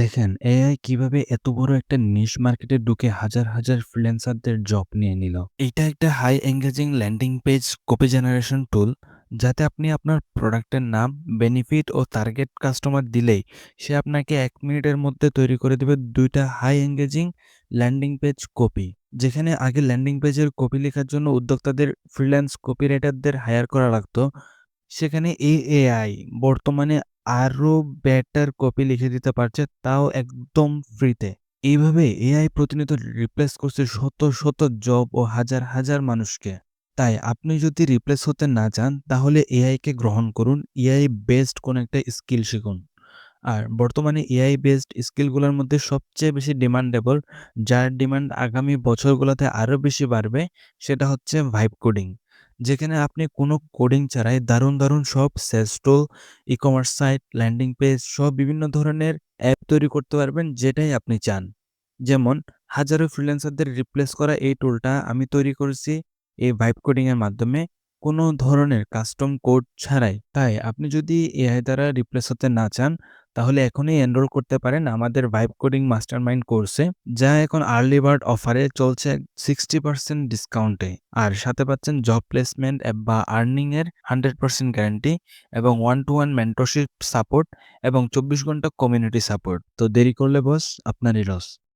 দেখেন এআই কীভাবে এত বড় একটা নিশ মার্কেটে ঢুকে হাজার হাজার ফ্রিল্যান্সারদের জব নিয়ে নিল? এটা একটা high engaging landing page copy generation tool যাতে আপনি আপনার প্রোডাক্টের নাম বেনিফিট ও টার্গেট কাস্টমার দিলেই সে আপনাকে এক মিনিটের মধ্যে তৈরি করে দেবে দুইটা high engaging landing page copy যেখানে আগে ল্যান্ডিং পেজের কপি লেখার জন্য উদ্যোক্তাদের ফ্রিল্যান্স কপি রাইটারদের হায়ার করা লাগতো। সেখানে এই এআই বর্তমানে আরও বেটার কপি লিখে দিতে পারছে, তাও একদম ফ্রিতে এইভাবে এআই প্রতিনিয়ত রিপ্লেস করছে শত শত জব ও হাজার হাজার মানুষকে। তাই আপনি যদি রিপ্লেস হতে না চান, তাহলে এআইকে গ্রহণ করুন এআই বেসড কোন একটা স্কিল শিখুন। আর বর্তমানে এআই বেসড স্কিলগুলোর মধ্যে সবচেয়ে বেশি ডিমান্ডেবল যার ডিমান্ড আগামী বছরগুলোতে আরও বেশি বাড়বে, সেটা হচ্ছে ভাইব কোডিং যেখানে আপনি কোনো কোডিং ছাড়াই দারুণ দারুণ সব sales tool ecommerce site landing page সব বিভিন্ন ধরনের অ্যাপ তৈরি করতে পারবেন যেটাই আপনি চান। যেমন হাজারো ফ্রিল্যান্সারদের রিপ্লেস করা এই টুলটা আমি তৈরি করেছি এই ভাইব কোডিং এর মাধ্যমে কোনো ধরনের কাস্টম কোড ছাড়াই। তাই আপনি যদি এআই দ্বারা রিপ্লেস হতে না চান তাহলে এখনই এনরোল করতে পারেন আমাদের ভাইব কোডিং মাস্টার মাইন্ড কোর্সে যা এখন আর্লি বার্ড অফারে চলছে সিক্সটি পার্সেন্ট ডিসকাউন্টে আর সাথে পাচ্ছেন জব প্লেসমেন্ট বা আর্নিং এর হান্ড্রেড পার্সেন্ট গ্যারান্টি এবং one to one mentorship support এবং চব্বিশ ঘণ্টা কমিউনিটি সাপোর্ট তো দেরি করলে বস আপনারই লস